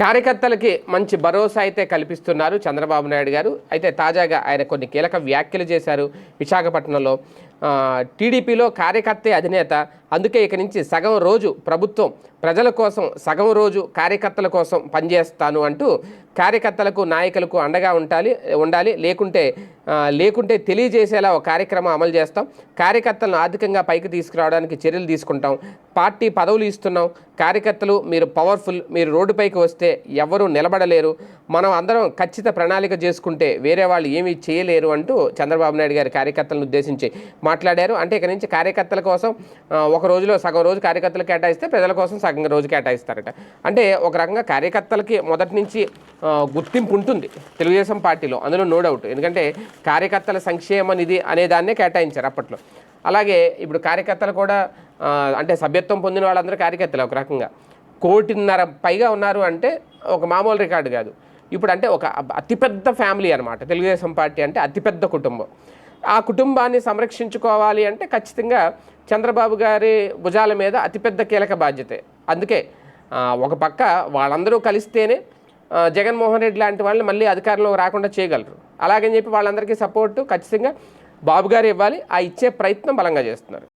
కార్యకర్తలకి మంచి భరోసా అయితే కల్పిస్తున్నారు చంద్రబాబు నాయుడు గారు. అయితే తాజాగా ఆయన కొన్ని కీలక వ్యాఖ్యలు చేశారు విశాఖపట్నంలో. టీడీపీలో కార్యకర్తే అధినేత. అందుకే ఇక నుంచి సగం రోజు ప్రభుత్వం ప్రజల కోసం సగం రోజు కార్యకర్తల కోసం పనిచేస్తాను అంటూ కార్యకర్తలకు నాయకులకు అండగా ఉండాలి ఉండాలి. లేకుంటే లేకుంటే తెలియజేసేలా ఒక కార్యక్రమం అమలు చేస్తాం. కార్యకర్తలను ఆర్థికంగా పైకి తీసుకురావడానికి చర్యలు తీసుకుంటాం. పార్టీ పదవులు ఇస్తున్నాం. కార్యకర్తలు మీరు పవర్ఫుల్ మీరు రోడ్డుపైకి వస్తే ఎవరూ నిలబడలేరు. మనం అందరం ఖచ్చిత ప్రణాళిక చేసుకుంటే వేరే వాళ్ళు ఏమీ చేయలేరు అంటూ చంద్రబాబు నాయుడు గారి కార్యకర్తలను ఉద్దేశించి మాట్లాడారు. అంటే ఇక నుంచి కార్యకర్తల కోసం ఒక రోజులో సగం రోజు కార్యకర్తలు కేటాయిస్తే ప్రజల కోసం సగం రోజు కేటాయిస్తారట. అంటే ఒక రకంగా కార్యకర్తలకి మొదటి నుంచి గుర్తింపు ఉంటుంది తెలుగుదేశం పార్టీలో. అందులో నో డౌట్. ఎందుకంటే కార్యకర్తల సంక్షేమ నిధి అనే దాన్నే కేటాయించారు అప్పట్లో. అలాగే ఇప్పుడు కార్యకర్తలు కూడా అంటే సభ్యత్వం పొందిన వాళ్ళందరూ కార్యకర్తలు ఒక రకంగా. కోటిన్నర పైగా ఉన్నారు అంటే ఒక మామూలు రికార్డు కాదు. ఇప్పుడు అంటే ఒక అతిపెద్ద ఫ్యామిలీ అనమాట తెలుగుదేశం పార్టీ అంటే అతిపెద్ద కుటుంబం. ఆ కుటుంబాన్ని సంరక్షించుకోవాలి అంటే ఖచ్చితంగా చంద్రబాబు గారి భుజాల మీద అతిపెద్ద కీలక బాధ్యతే. అందుకే ఒక పక్క వాళ్ళందరూ కలిస్తేనే జగన్మోహన్ రెడ్డి లాంటి వాళ్ళని మళ్ళీ అధికారంలో రాకుండా చేయగలరు. అలాగని చెప్పి వాళ్ళందరికీ సపోర్టు ఖచ్చితంగా బాబు గారు ఇవ్వాలి. ఆ ఇచ్చే ప్రయత్నం బలంగా చేస్తున్నారు.